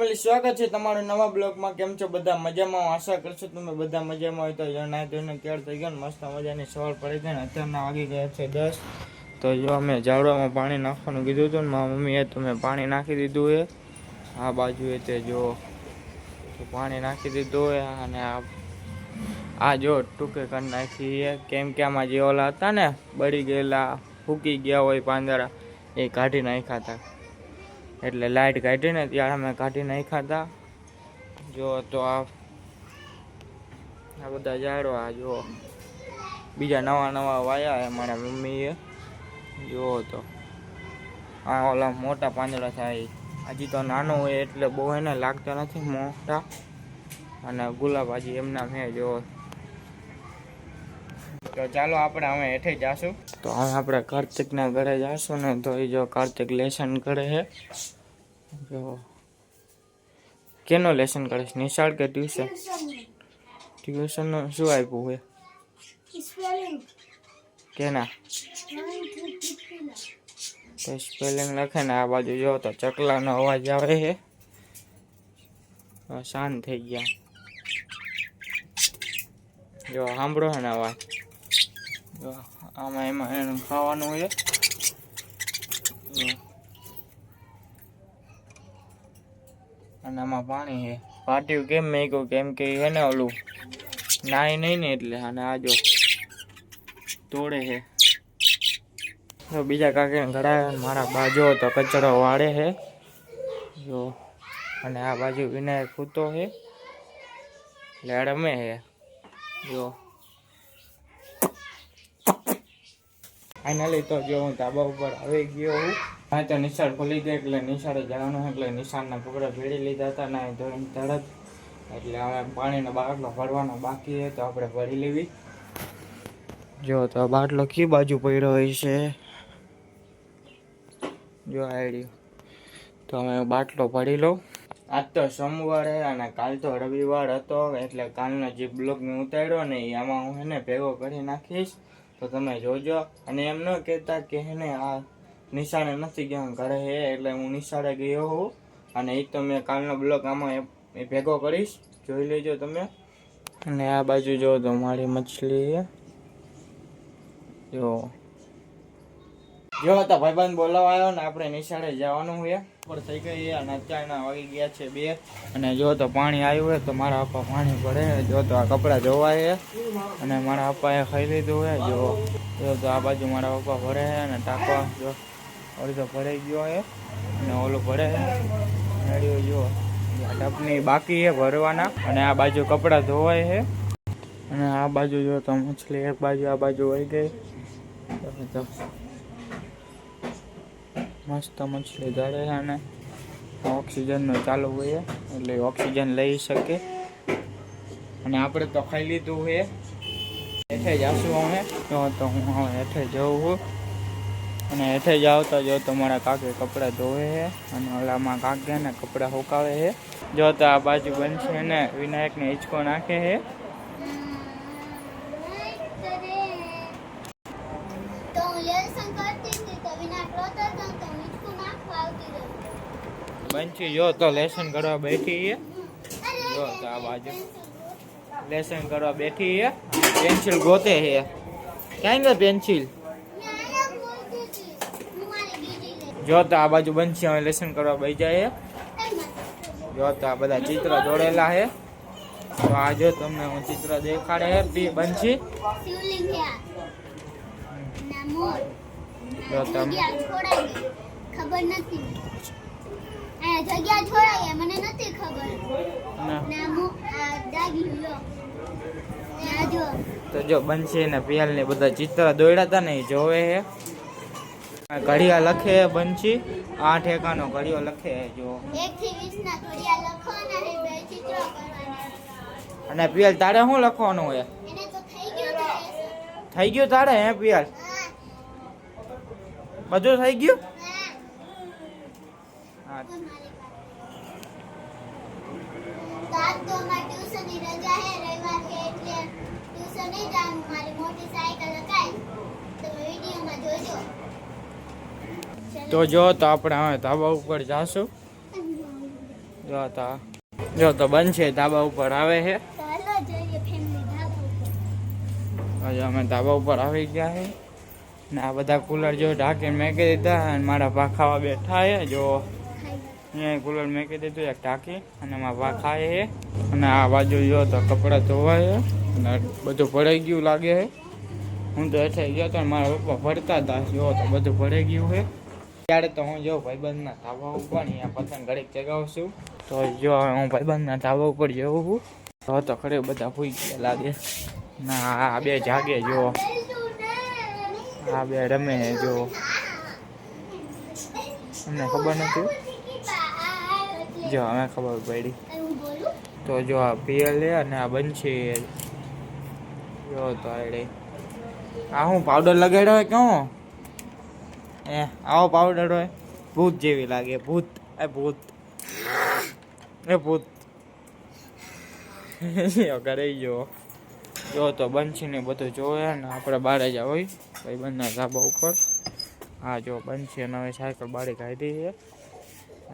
સ્વાગત છે તમારું નવા બ્લોગમાં. કેમ છો? બધા મજામાં? હું આશા કરશો તમે બધા મજામાં હોય તો જણાય એને કેળ થઈ ગયો મસ્ત મજાની સવાર પડી ગઈ ને અત્યારના વાગી ગયા છે દસ. તો જો અમે ઝાડવામાં પાણી નાખવાનું કીધું હતું ને મારા મમ્મીએ તો મેં પાણી નાખી દીધું એ. આ બાજુએ તે જો પાણી નાખી દીધું એ અને આ આ જો ટૂંકે કરી નાખી કેમ કે આમાં જે ઓલા હતા ને બળી ગયેલા, ફૂકી ગયા હોય પાંદડા, એ કાઢી નાખ્યા હતા. એટલે લાઇટ કાઢીને ત્યારે અમે કાઢી નાખ્યા હતા. જો તો આ આ બધા ઝાડો આ જો. બીજા નવા નવા વાયા મારા મમ્મીએ. જુઓ તો. આ ઓલા મોટા પાંદડા થાય. હજી તો નાનો હોય એટલે બહુ એને લાગતા નથી મોટા. અને ગુલાબ હજી એમના મેં જો. તો ચાલો આપણે અમે હેઠે જાશું. તો હવે આપણે કાર્તિકના ઘરે જાશું ને તો એ જો કાર્તિક લેસન કરે છે. જો કેનો લેસન કરે છે? નિશાળ કે ટ્યુશન? ટ્યુશન શું આપ્યું હોય કેના? તો સ્પેલિંગ લખે ને આ બાજુ જો તો ચકલાનો અવાજ આવે છે. શાંત થઈ ગયા. જો સાંભળો ને અવાજ. આમાં એમાં એનું ખાવાનું છે જો. અને આમાં પાણી છે. પાટિયું કેમ મેક્યું? કેમ કે હે ને ઓલું નાય નહીં ને એટલે અને આ જો તોડે છે. તો બીજા કાકીને ઘડા મારા બાજુ તો કચરો વાળે છે. જો અને આ બાજુ વિનાયક કૂતો છે. એટલે રમે છે. જો ફાઇનલી તો જો હું ધાબા ઉપર આવી ગયો હું હા તો નિશાળ ખુલી ગઈ એટલે નિશાળે જવાનું એટલે નિશાળના કપડા ભેળી લીધા હતા ને ધોઈને તરત એટલે હવે પાણીનો બાટલો ભરવાનો બાકી છે તો આપણે ભરી લેવી. જો તો બાટલો કઈ બાજુ પડ્યો હોય છે. જો આઈડિયો તો અમે બાટલો ભરી લઉં. આજ તો સોમવારે અને કાલ તો રવિવાર હતો, એટલે કાલનો જે બ્લોગ મેં ઉતાર્યો ને એમાં હું એને ભેગો કરી નાખીશ. તો તમે જોજો. અને એમ ન કહેતા કે હેને આ નિશાળે નથી ગયા ઘરે હે, એટલે હું નિશાળે ગયો હોઉં અને એ તો મેં કાલનો બ્લોગ આમાં એ- ભેગો કરીશ. જોઈ લેજો તમે. અને આ બાજુ જો તો મારી મછલી જો. જો તો ભાઈબંધ બોલાવા આવ્યો ને, આપણે નિશાળે જવાનું હોય પર થઈ ગઈ અને અત્યારના વાગી ગયા છે બે. અને જો તો પાણી આવ્યું હોય તો મારા પપ્પા પાણી પડે જો તો આ કપડાં ધોવાય અને મારા પપ્પાએ ખાઈ લીધું હોય જો જો તો આ બાજુ મારા પપ્પા ભરે અને ટાંકવા જો, અડધો ભરાઈ ગયો છે. અને ઓલું ભરે છે. જો ટપની બાકી છે ભરવાના. અને આ બાજુ કપડાં ધોવાય છે. અને આ બાજુ જો તો મછલી એક બાજુ, આ બાજુ વહી ગઈ. મસ્ત મછલી ધરે છે અને ઓક્સિજનનો ચાલુ હોય એટલે ઓક્સિજન લઈ શકે. અને આપણે તો ખાઈ લીધું છે. હેઠે જાશું અમે જો તો હું હવે હેઠે જઉં છું. અને હેઠે જાવ તો જો તમારા કાકે કપડાં ધોવે છે અને ઓલામાં કાકે ને કપડાં સુકાવે છે. જો તો આ બાજુ બનશે ને વિનાયકને હિંચકો નાખે છે. તો હું લેસન કરતી બંચી જો તો લેસન કરવા બેઠી છે. અરે, જો તો આ બાજુ. લેસન કરવા બેઠી છે. પેન્સિલ ગોતે છે. ક્યાં ગયો પેન્સિલ? મેં અહીંયા બોલતી હતી. હું મારી બીજી લઈ. જો તો આ બાજુ બંસી હવે લેસન કરવા બેસી જાય છે. એમાં જો તો આ બધા ચિત્ર દોરેલા છે. તો આ જો તમને હું ચિત્ર દેખાડે. છે બી બંસી શિવલિંગ ખબર નથી. જગ્યા મને ખબર. તો જો બંસી ને પિયાલ ને બધા ચિત્ર દોડ્યા હતા ને જોવે હે. ઘડિયા લખે બનશી આ ઠેકાનો ઘડિયો લખે જો. અને પિયલ તારે શું લખવાનું હોય થઈ ગયું તારે હે પિયાલ? બધું થઈ ગયું? હા. તો જો તો આપણે હવે ધાબા ઉપર જાશું. જો તો જો તો બંધ છે ધાબા ઉપર આવે છે હજુ અમે ધાબા ઉપર આવી ગયા છે ને આ બધા કુલર જો ઢાંકીને મેકી દીધા અને મારા ભા ખાવા બેઠા છે. જો અહીંયા કુલર મેકી દીધું, એક ઢાંકી અને એમાં ભા ખાય છે. અને આ બાજુ જો તો કપડાં ધોવાય છે અને બધું ભરાઈ ગયું લાગે છે. હું તો હેઠે ગયો તો મારા પપ્પા ભરતા હતા. જો તો બધું ભરાઈ ગયું છે. ત્યારે તો હું જો ભાઈબંધના ધાબા ઉપર અહીંયા પતંગ ઘડીક ચગાવશું. તો જો હું ભાઈબંધના ધાબા ઉપર જવું છું. તો તો ખરે બધા ભૂઈ ગયા લાગે. ના, આ બે જાગે જો. આ બે રમે જો. અમને ખબર નથી. જો અમે ખબર પડી. તો જો આ પિયલ અને આ બંછી જો તો આડે આ હું પાવડર લગાડ્યો હોય ક્યાં એ, આવો પાવડર હોય. ભૂત જેવી લાગે, ભૂત, એ ભૂત. એ ભૂત. ઘરે જો જો તો બંછી ને બધું જોવે ને, આપણે બહાર જ હોય ભાઈ બંધના ધાબા ઉપર. આ જો બનશે અને હવે સાયકલ બાળી કાઢી છે.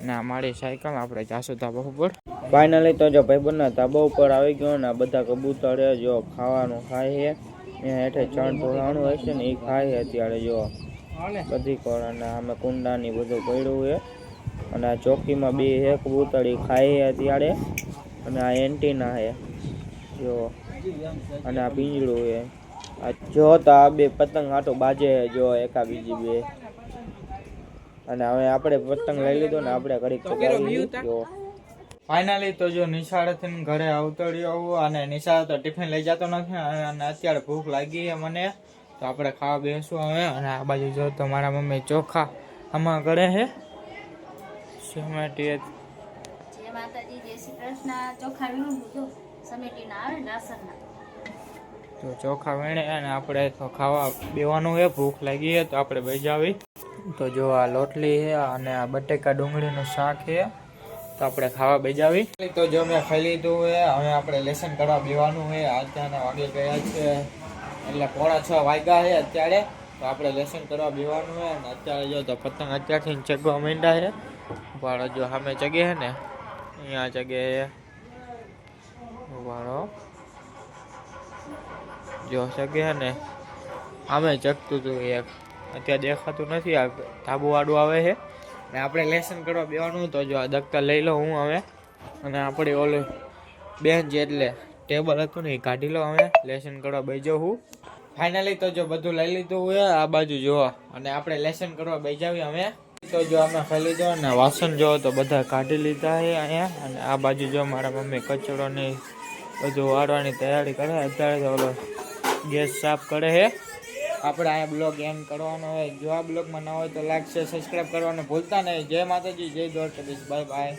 અને આ મારી સાયકલ, આપણે જાસુ ધાબા ઉપર. ફાઇનલી તો જો ભાઈબંધના ધાબા ઉપર આવી ગયો ને બધા કબૂતરે જો ખાવાનું ખાય છે. અહીંયા હેઠે ચણ ઢોળાણું હોય છે ને એ ખાય છે અત્યારે જો. બધી કોણ અને આમે કુંડાની બધું પડ્યું છે. અને આ ચોકીમાં બે હે કબૂતર એ ખાય છે અત્યારે. અને આ એન્ટીના છે. જો. અને આ પિંજડું છે. જો તો બે પતંગ આટો બાજે જો એકા બીજી બે. અને હવે આપણે પતંગ લઈ લીધો ને આપણે ઘડી ચગાવી ફાઇનલી તો જો નિશાળેથી ઘરે અવતર્યો અને નિશાળે તો ટિફિન લઈ જતો નથી અને અત્યારે ભૂખ લાગી છે મને. તો આપણે ખાવા બેસું હવે અને આ બાજુ જો તો મારા મમ્મી ચોખા આમાં ઘરે છે. સિમેટી જય માતાજી જય શ્રી કૃષ્ણ. ચોખા સમેટીના આવે ને રાસનના. તો ચોખા વેણે અને આપણે તો ખાવા બેવાનું છે, ભૂખ લાગી છે, તો આપણે બેજાવી તો જો આ લોટલી છે અને આ બટેકા ડુંગળીનું શાક છે, તો આપણે ખાવા બેજાવી તો જો મેં ખાઈ લીધું છે, હવે આપણે લેસન કરવા બેવાનું છે. અત્યારના વાગે ગયા છે, એટલે પોણા છ વાગ્યા છે અત્યારે. તો આપણે લેસન કરવા બેવાનું છે અને અત્યારે જો તો પતંગ અત્યારથી ચગવા માંડ્યા છે. પણ જો સામે ચગે છે ને, અહીંયા ચગે છે. ઉભારો જો શકે ને આમે ચકતું હતું એક. અત્યારે દેખાતું નથી, આ ધાબુ વાળું આવે છે. ને આપણે લેસન કરવા બેવાનું તો જો આ દફતર લઈ લો હું હવે. અને આપણે ઓલું બેન્ચ એટલે ટેબલ હતું ને, એ કાઢી લો હવે લેસન કરવા બેજો હું. ફાઇનલી તો જો બધું લઈ લીધું હોય આ બાજુ જોવા અને આપણે લેસન કરવા બેજાવી અમે. તો જો અમે ખાઈ લીધો ને વાસણ જો તો બધા કાઢી લીધા છે અહીંયા. અને આ બાજુ જો મારા મમ્મી કચરો ને બધું વાળવાની તૈયારી કરે, અત્યારે તો ઓલો ગેસ સાફ કરે છે આપણે અહીંયા બ્લોગ એન્ડ કરવાનો હોય. જો આ બ્લોગમાં ન હોય તો લાઈક શેર સબસ્ક્રાઈબ કરવાનું ભૂલતા નહીં. જય માતાજી, જય દ્વારકાધીશ. Bye bye